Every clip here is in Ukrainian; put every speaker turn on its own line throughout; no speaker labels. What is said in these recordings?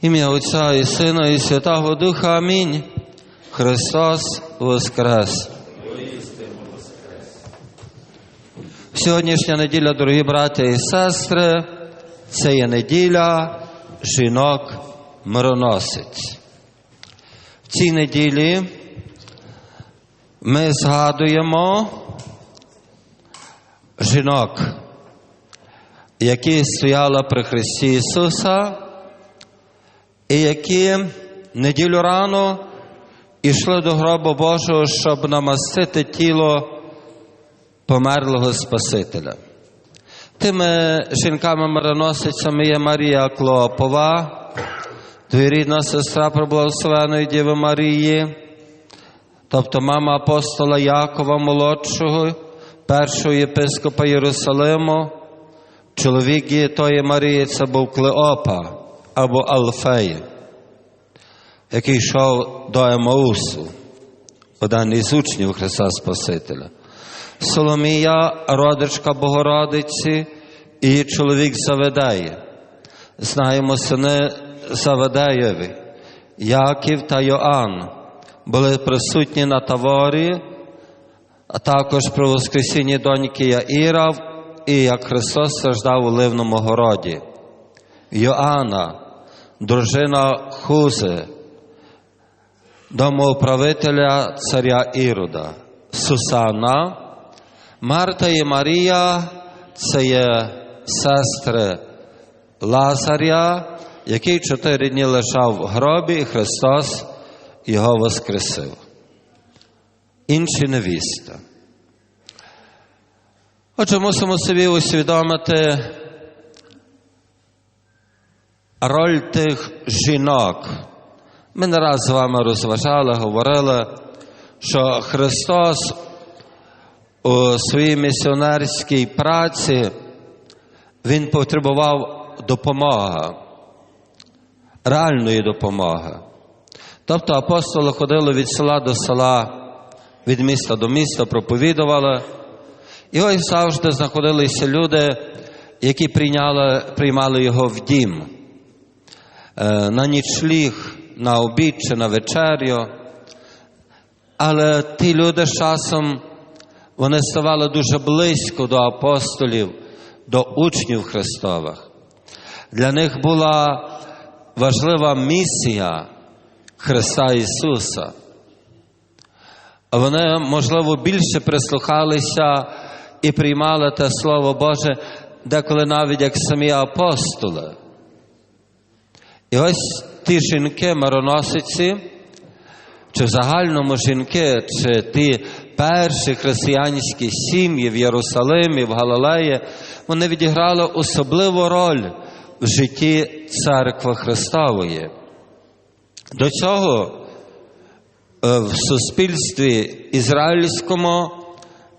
Ім'я Отця і Сина, і Святого Духа. Амінь. Христос Воскрес. Сьогоднішня неділя, дорогі браття і сестри, це є неділя жінок мироносець. В цій неділі ми згадуємо жінок, які стояли при Христі Ісуса, і які неділю рано йшли до гробу Божого, щоб намастити тіло померлого Спасителя. Тими жінками-мироносицями є Марія Клопова, двоюрідна сестра Преблагословеної Діви Марії, тобто мама апостола Якова Молодшого, першого єпископа Єрусалиму, чоловік тої Марії це був Клеопа або Алфей, який йшов до Емаусу, один із учнів Христа Спасителя. Соломія, родичка Богородиці і чоловік Заведеє. Знаємо сини Заведеєві, Яків та Йоанн були присутні на таворі, а також при Воскресінні доньки Яїра, і як Христос страждав у Ливному городі. Йоанна, дружина Хузи, домоуправителя царя Ірода, Сусана, Марта і Марія це є сестри Лазаря, який чотири дні лежав в гробі, і Христос його воскресив. Інші невіста. Отже, мусимо собі усвідомити роль тих жінок. Ми не раз з вами розважали, говорили, що Христос у своїй місіонерській праці Він потребував допомоги, реальної допомоги. Тобто апостоли ходили від села до села, від міста до міста, проповідували. І ось завжди знаходилися люди, які прийняли, приймали його в дім, е, на нічліг, на обід чи на вечерю. Але ті люди з часом вони ставали дуже близько до апостолів, до учнів Христових. Для них була важлива місія Христа Ісуса. Вони, можливо, більше прислухалися і приймали те Слово Боже, деколи навіть як самі апостоли. І ось ті жінки, мароносиці, чи в загальному жінки, чи ті перші християнські сім'ї в Єрусалимі, в Галилеї, вони відіграли особливу роль в житті церкви Христової. До цього в суспільстві ізраїльському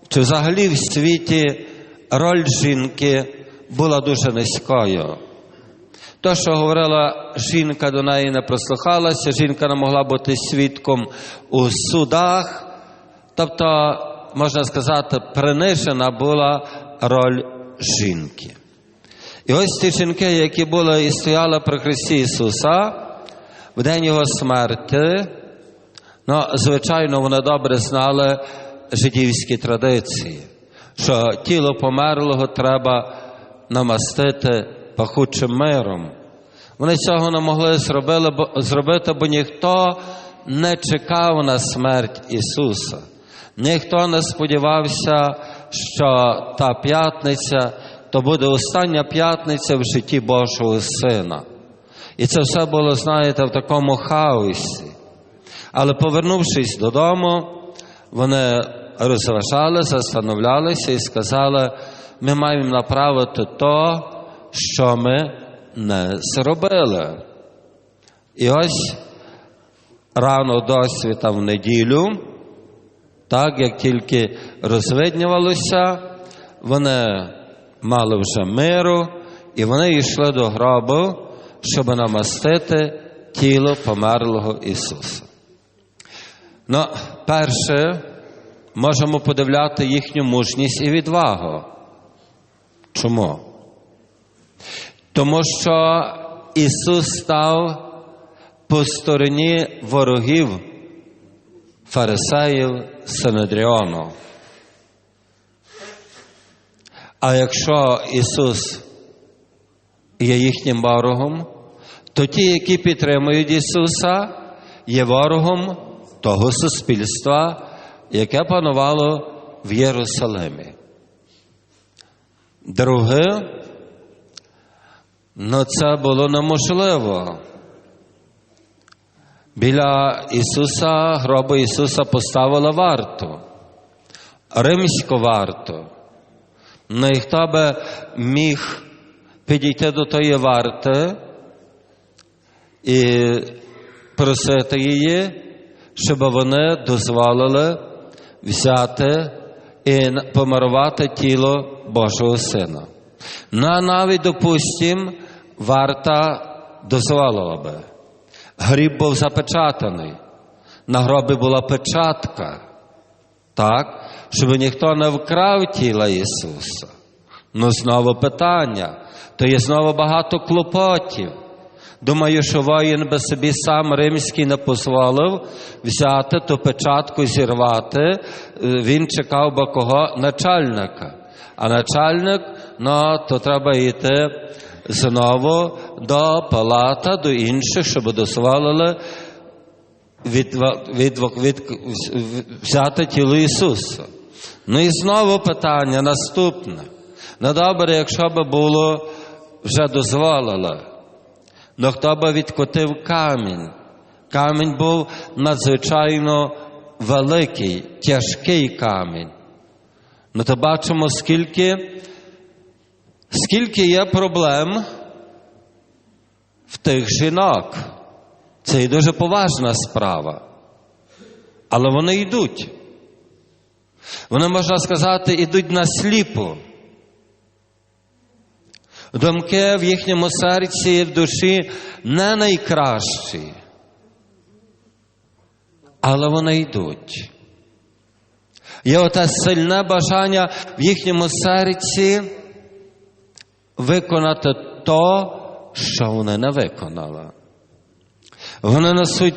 чи взагалі в світі роль жінки була дуже низькою. То, що говорила жінка, до неї не прослухалася, жінка не могла бути свідком у судах, тобто, можна сказати, принижена була роль жінки. І ось ті жінки, які були і стояли при Христі Ісуса в день Його смерті, ну, звичайно, вони добре знали жидівські традиції, що тіло померлого треба намастити пахучим миром. Вони цього не могли зробити, бо, ніхто не чекав на смерть Ісуса. Ніхто не сподівався, що та п'ятниця то буде остання п'ятниця в житті Божого Сина. І це все було, знаєте, в такому хаосі. Але повернувшись додому, вони розважали, застановлялися і сказали, ми маємо направити то, що ми не зробили. І ось рано досвіта в неділю, так як тільки розвиднювалося, вони мали вже миру, і вони йшли до гробу, щоб намастити тіло померлого Ісуса. Ну, перше, можемо подивляти їхню мужність і відвагу. Чому? Тому що Ісус став по стороні ворогів фарисеїв Синедріону. А якщо Ісус є їхнім ворогом, то ті, які підтримують Ісуса, є ворогом того суспільства, яке панувало в Єрусалимі. Друге, ну це було неможливо. Біля Ісуса, гробу Ісуса поставила варту, римську варту. Ну і хто би міг підійти до тої варти і просити її, щоб вони дозволили взяти і помарувати тіло Божого Сина. Ну, а навіть, допустим, варта дозволила би. Гріб був запечатаний. На гробі була печатка, так, щоб ніхто не вкрав тіла Ісуса. Ну, знову питання. То є знову багато клопотів. Думаю, що воїн би собі сам римський не дозволив взяти ту печатку зірвати. Він чекав би кого? Начальника. А начальник, ну, то треба йти знову до палата, до інших, щоб дозволили від, від, від, взяти тіло Ісуса. Ну і знову питання наступне. Ну добре, якщо би було вже дозволили, ну хто би відкотив камінь? Камінь був надзвичайно великий, тяжкий камінь. Ну то бачимо, скільки, скільки є проблем в тих жінок. Це і дуже поважна справа. Але вони йдуть. Вони, можна сказати, йдуть насліпо. Думки в їхньому серці в душі не найкращі. Але вони йдуть. Є оте сильне бажання в їхньому серці виконати то, що вони не виконали. Вони несуть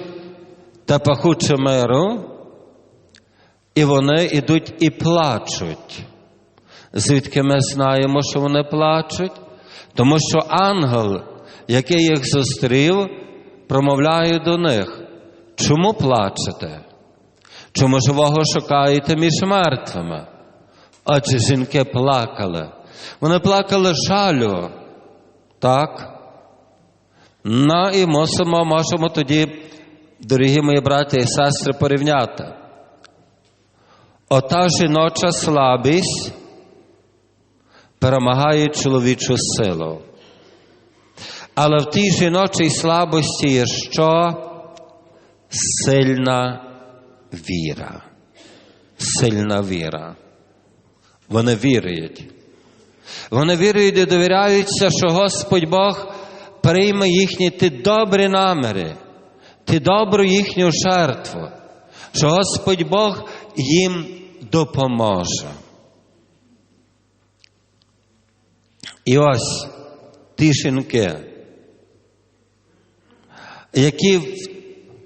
те пахуче миру, і вони йдуть і плачуть. Звідки ми знаємо, що вони плачуть? Тому що ангел, який їх зустрів, промовляє до них. Чому плачете? Чому живого шукаєте між мертвими? Адже жінки плакали. Вони плакали жалю. Так? Ну і мусимо, можемо тоді, дорогі мої браті і сестри, порівняти. Ота жіноча слабість перемагає чоловічу силу. Але в тій жіночій слабості є що? Сильна віра. Сильна віра. Вони вірують. Вони вірують і довіряються, що Господь Бог прийме їхні ті добрі наміри, ті добру їхню жертву, що Господь Бог їм допоможе. І ось ті жінки, які в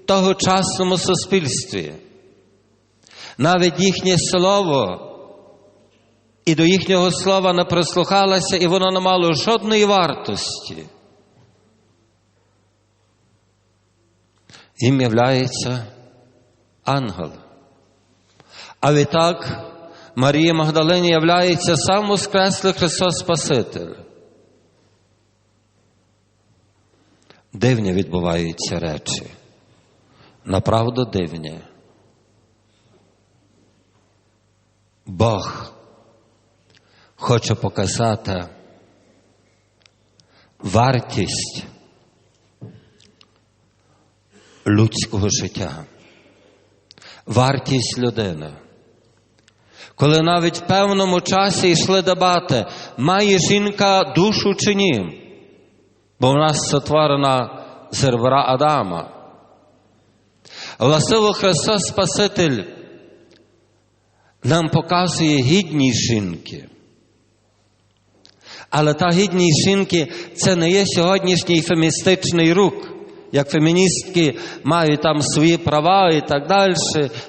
тогочасному суспільстві, навіть їхнє слово і до їхнього слова не прислухалася, і воно не мало жодної вартості. Їм являється ангел. А відтак Марія Магдалині являється сам Воскреслий Христос Спаситель. Дивні відбуваються речі. Направду дивні. Бог хоче показати вартість людського життя, вартість людини. Коли навіть в певному часі йшли дебати, має жінка душу чи ні, бо в нас сотворена з Адама. Властиво Христос Спаситель нам показує гідність жінки. Але та гідність жінки це не є сьогоднішній фемістичний рук, як феміністки мають там свої права і так далі,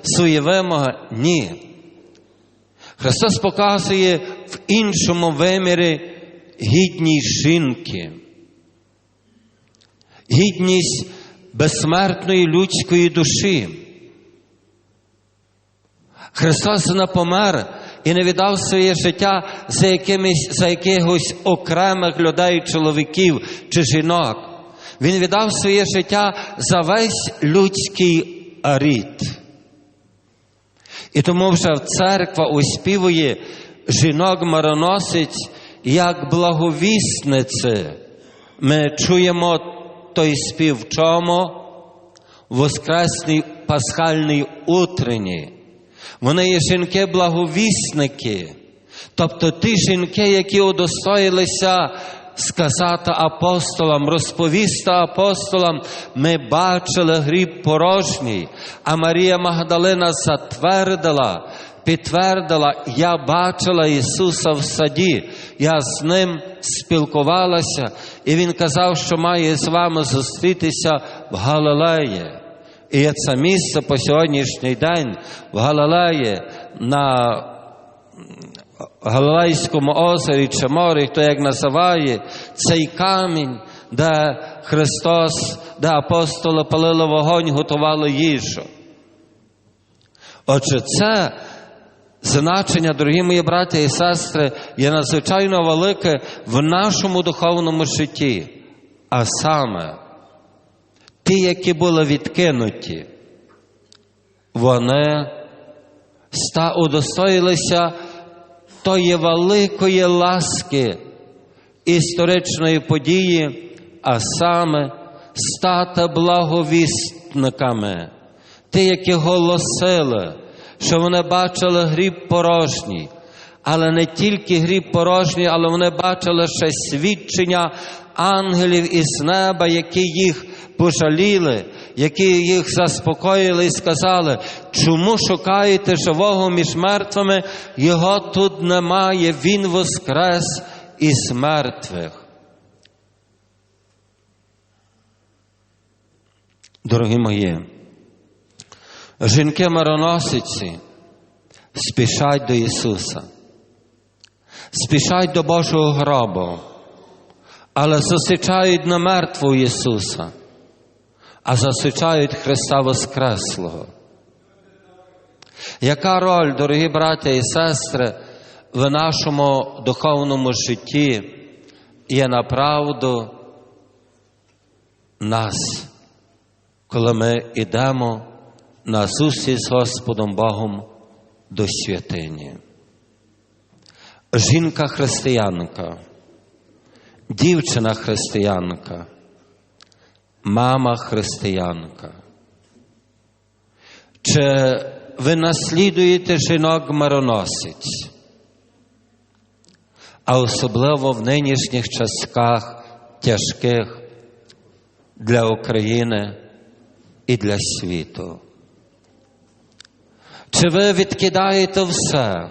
свої вимоги. Ні. Христос показує в іншому вимірі гідність жінки, гідність безсмертної людської душі. Христос не помер і не віддав своє життя за, якимись, за якихось окремих людей, чоловіків чи жінок. Він віддав своє життя за весь людський рід. І тому вже церква оспівує жінок мароносець як благовісниці. Ми чуємо той спів в чому? Воскресній пасхальній утренні. Вони є жінки-благовісники, тобто ті жінки, які удостоїлися сказати апостолам, розповісти апостолам, ми бачили гріб порожній, а Марія Магдалина затвердила, підтвердила, я бачила Ісуса в саді, я з ним спілкувалася, і Він казав, що має з вами зустрітися в Галилеї. І це місце по сьогоднішній день в Галилеї на Галилейському озері чи морі, хто як називає, цей камінь, де Христос, де апостоли палили вогонь, готували їжу. Отже, це значення, дорогі мої браті і сестри, є надзвичайно велике в нашому духовному житті, а саме ті, які були відкинуті, вони ста удостоїлися тої великої ласки історичної події, а саме стати благовісниками, ті, які голосили, що вони бачили гріб порожній. Але не тільки гріб порожній, але вони бачили ще свідчення ангелів із неба, які їх пожаліли, які їх заспокоїли і сказали, чому шукаєте живого між мертвими? Його тут немає, Він воскрес із мертвих. Дорогі мої, жінки мароносиці спішать до Ісуса, спішать до Божого гробу, але зустрічають не мертвого Ісуса, а зустрічають Христа Воскреслого. Яка роль, дорогі браття і сестри, в нашому духовному житті є направду нас, коли ми йдемо на зустріч з Господом Богом до святині? Жінка християнка, дівчина християнка, мама християнка. Чи ви наслідуєте жінок мароносиць? А особливо в нинішніх часках тяжких для України і для світу. Чи ви відкидаєте все,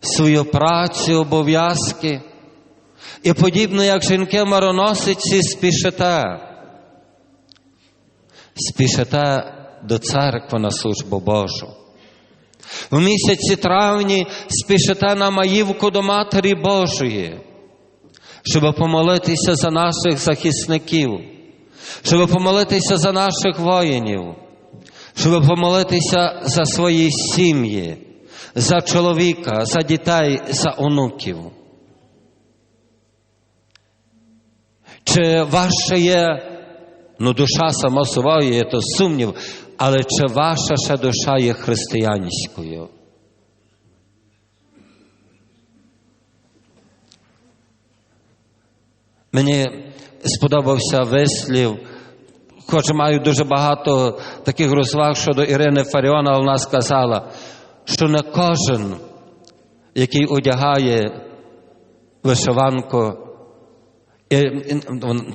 свою працю, обов'язки, і подібно як жінки мароносиці спішите, спішите до церкви на службу Божу. В місяці травні спішите на маївку до Матері Божої, щоб помолитися за наших захисників, щоб помолитися за наших воїнів, щоб помолитися за свої сім'ї, за чоловіка, за дітей, за онуків. Чи ваша є, ну душа само собою, є то сумнів, але чи ваша ще душа є християнською? Мені сподобався вислів, хоч маю дуже багато таких розваг щодо Ірини Фаріон, але вона сказала, що не кожен, який одягає вишиванку,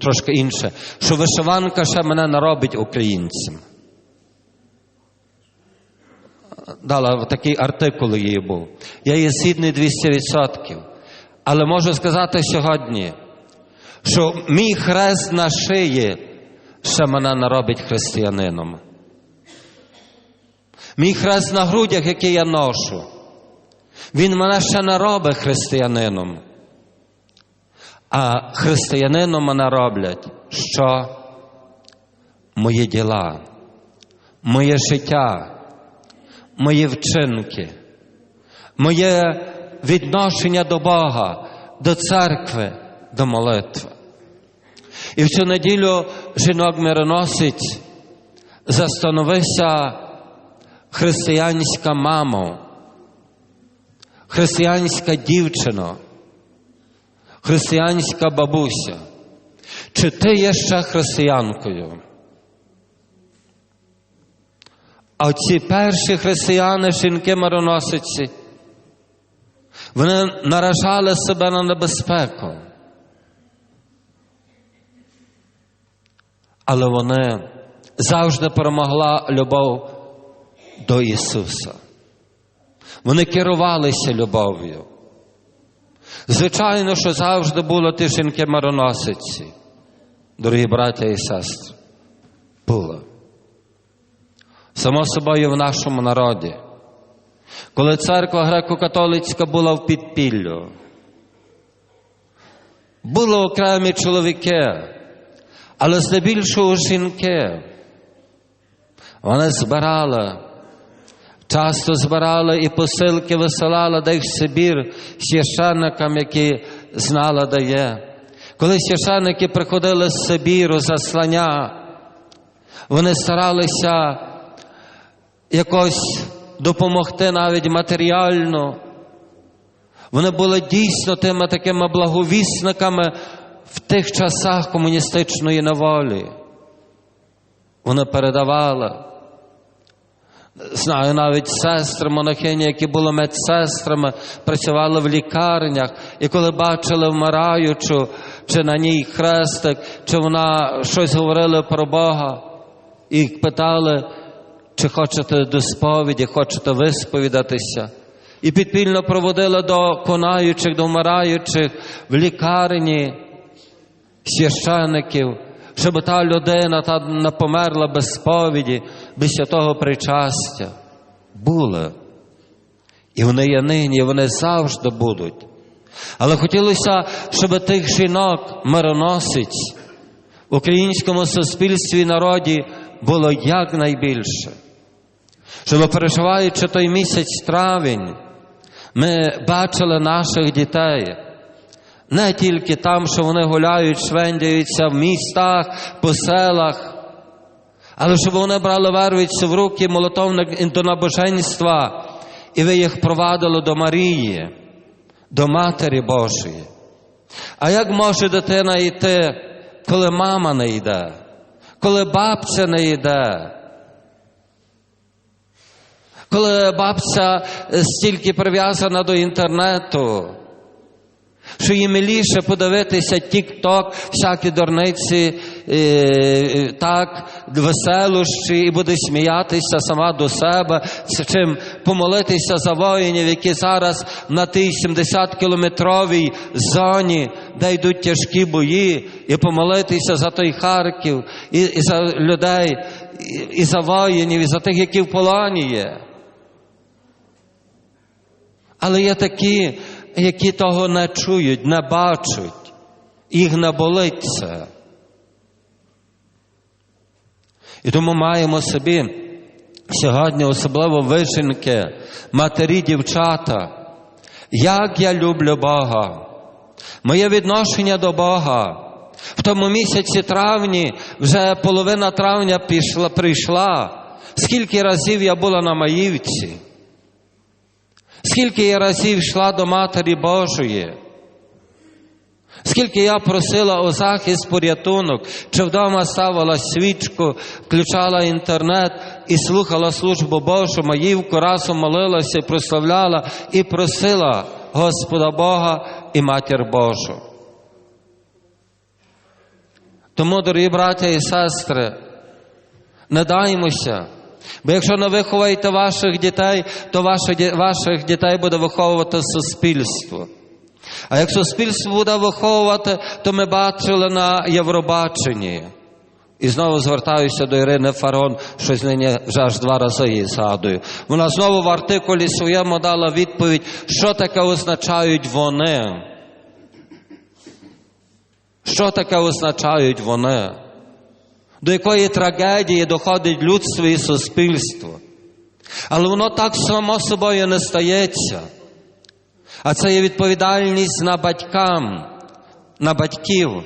трошки інше, що вишиванка ще мене не робить українцем. Дала такий артикул її був. Я є згідний 200%. Але можу сказати сьогодні, що мій хрест на шиї ще мене не робить християнином. Мій хрест на грудях, який я ношу, він мене ще не робить християнином. А християнином мене роблять, що мої діла, моє життя, мої вчинки, моє відношення до Бога, до церкви, до молитви. І в цю неділю жінок мироносець застановився християнська мамо, християнська дівчина, християнська бабуся. Чи ти є ще християнкою? А ці перші християни, жінки мироносиці, вони наражали себе на небезпеку. Але вони завжди перемогла любов до Ісуса. Вони керувалися любов'ю. Звичайно, що завжди були ті жінки мароносиці, дорогі браття і сестри. Було. Само собою в нашому народі. Коли церква греко-католицька була в підпіллю, були окремі чоловіки, але здебільшого жінки. Вони збирали, часто збирали і посилки висилали де в Сибір священникам, які знали, де є. Коли священники приходили з Сибіру, заслання, вони старалися якось допомогти навіть матеріально. Вони були дійсно тими такими благовісниками в тих часах комуністичної неволі. Вони передавали. Знаю навіть сестри, монахині, які були медсестрами, працювали в лікарнях, і коли бачили вмираючу, чи на ній хрестик, чи вона щось говорила про Бога, і питали, чи хочете до сповіді, хочете висповідатися. І підпільно проводили до конаючих, до вмираючих в лікарні священиків, щоб та людина та не померла без сповіді, без святого причастя. Були. І вони є нині, і вони завжди будуть. Але хотілося, щоб тих жінок, мироносиць в українському суспільстві і народі було якнайбільше. Щоб переживаючи той місяць травень, ми бачили наших дітей. Не тільки там, що вони гуляють, швендяються в містах, по селах, але щоб вони брали вервицю в руки молотовник до набоженства, і ви їх провадили до Марії, до Матері Божої. А як може дитина йти, коли мама не йде, коли бабця не йде? Коли бабця стільки прив'язана до інтернету, що їй миліше подивитися тік-ток, всякі дурниці, е, так, веселощі, і буде сміятися сама до себе, чим помолитися за воїнів, які зараз на тій 70-кілометровій зоні, де йдуть тяжкі бої, і помолитися за той Харків, і, і за людей, і, і за воїнів, і за тих, які в полоні є. Але є такі, які того не чують, не бачать, їх не болить це. І тому маємо собі сьогодні особливо вишеньки, матері, дівчата, як я люблю Бога, моє відношення до Бога. В тому місяці травні, вже половина травня пішла, прийшла. Скільки разів я була на Маївці? Скільки я разів йшла до Матері Божої, скільки я просила о захист порятунок, чи вдома ставила свічку, включала інтернет і слухала службу Божу, Маївку, разом молилася, прославляла і просила Господа Бога і Матір Божу. Тому, дорогі браття і сестри, не даймося. Бо якщо не виховаєте ваших дітей, то ваших, ваших дітей буде виховувати суспільство. А як суспільство буде виховувати, то ми бачили на Євробаченні. І знову звертаюся до Ірини Фарон, щось нині вже аж два рази її згадую. Вона знову в артикулі своєму дала відповідь, що таке означають вони. Що таке означають вони? До якої трагедії доходить людство і суспільство. Але воно так само собою не стається. А це є відповідальність на батькам, на батьків,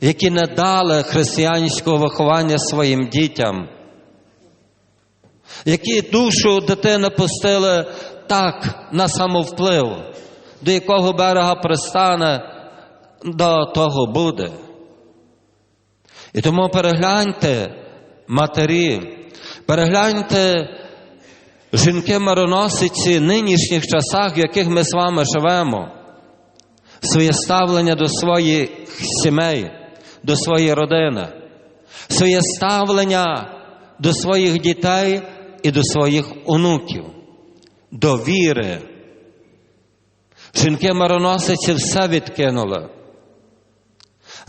які не дали християнського виховання своїм дітям, які душу дитини пустили так на самовплив, до якого берега пристане, до того буде. І тому перегляньте матері, перегляньте жінки-мароносиці нинішніх часах, в яких ми з вами живемо, своє ставлення до своїх сімей, до своєї родини, своє ставлення до своїх дітей і до своїх онуків, до віри. Жінки-мароносиці все відкинули.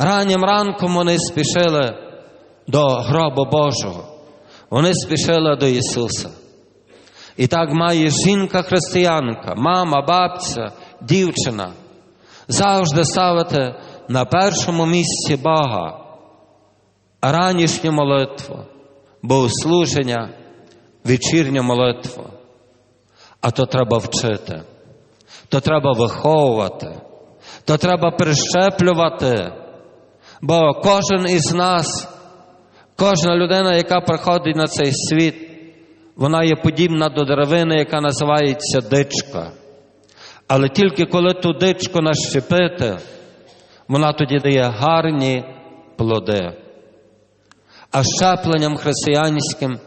Раннім ранком вони спішили до гробу Божого. Вони спішили до Ісуса. І так має жінка-християнка, мама, бабця, дівчина завжди ставити на першому місці Бога, ранішню молитву, богослуження, вечірню молитву. А то треба вчити, то треба виховувати, то треба прищеплювати. Бо кожен із нас, кожна людина, яка приходить на цей світ, вона є подібна до деревини, яка називається дичка. Але тільки коли ту дичку нащепити, вона тоді дає гарні плоди. А щепленням християнським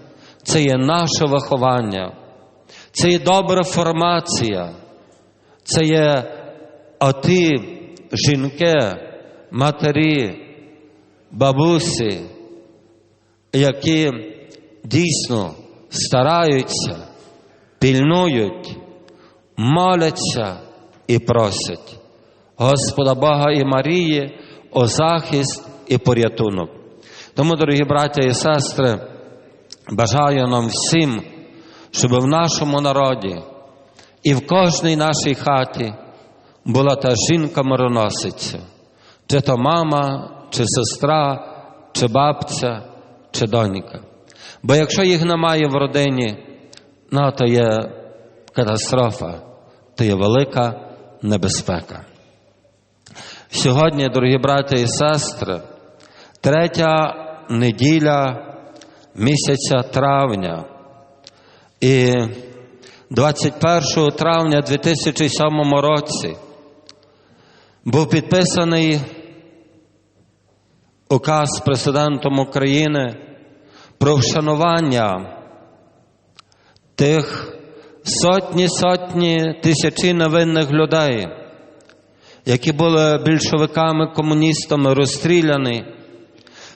це є наше виховання, це є добра формація, це є оті жінки, матері, бабусі, які дійсно стараються, пільнують, моляться і просять Господа Бога і Марії о захист і порятунок. Тому, дорогі браття і сестри, бажаю нам всім, щоб в нашому народі і в кожній нашій хаті була та жінка-мироносиця, чи то мама, чи сестра, чи бабця, чи донька. Бо якщо їх немає в родині, ну, то є катастрофа, то є велика небезпека. Сьогодні, дорогі брати і сестри, третя неділя місяця травня. І 21 травня 2007 році був підписаний указ президентом України про вшанування тих сотні сотні тисячі невинних людей, які були більшовиками, комуністами розстріляні,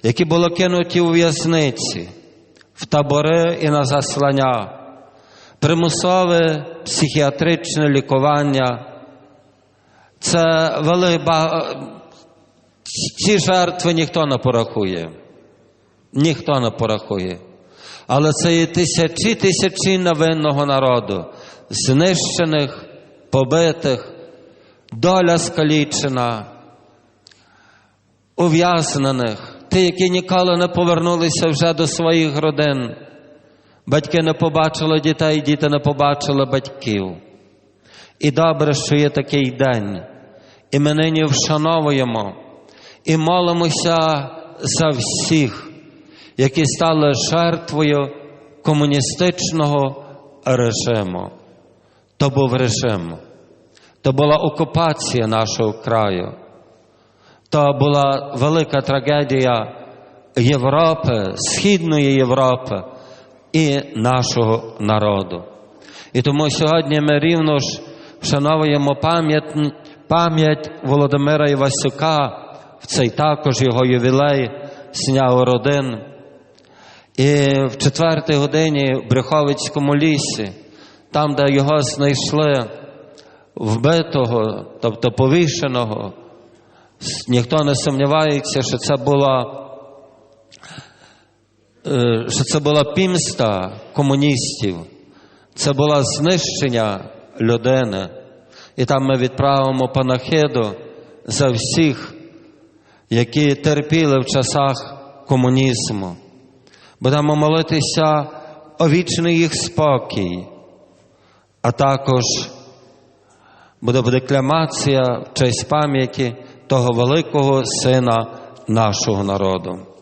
які були кинуті у в'язниці, в табори і на заслання, примусове психіатричне лікування. Це вели ці жертви ніхто не порахує. Ніхто не порахує. Але це є тисячі тисячі невинного народу, знищених, побитих, доля скалічена, ув'язнених, ті, які ніколи не повернулися вже до своїх родин. Батьки не побачили дітей, діти не побачили батьків. І добре, що є такий день. І ми нині вшановуємо і молимося за всіх, які стали жертвою комуністичного режиму. То був режим, то була окупація нашого краю, то була велика трагедія Європи, Східної Європи і нашого народу. І тому сьогодні ми рівно ж вшановуємо пам'ять пам'ять Володимира Івасюка, в цей також його ювілей сняв родин. І в четвертій годині в Брюховицькому лісі, там, де його знайшли вбитого, тобто повішеного, ніхто не сумнівається, що це була е, що це була пімста комуністів, це було знищення людини. І там ми відправимо панахиду за всіх, які терпіли в часах комунізму. Будемо молитися о вічний їх спокій, а також буде декламація в честь пам'яті того великого сина нашого народу.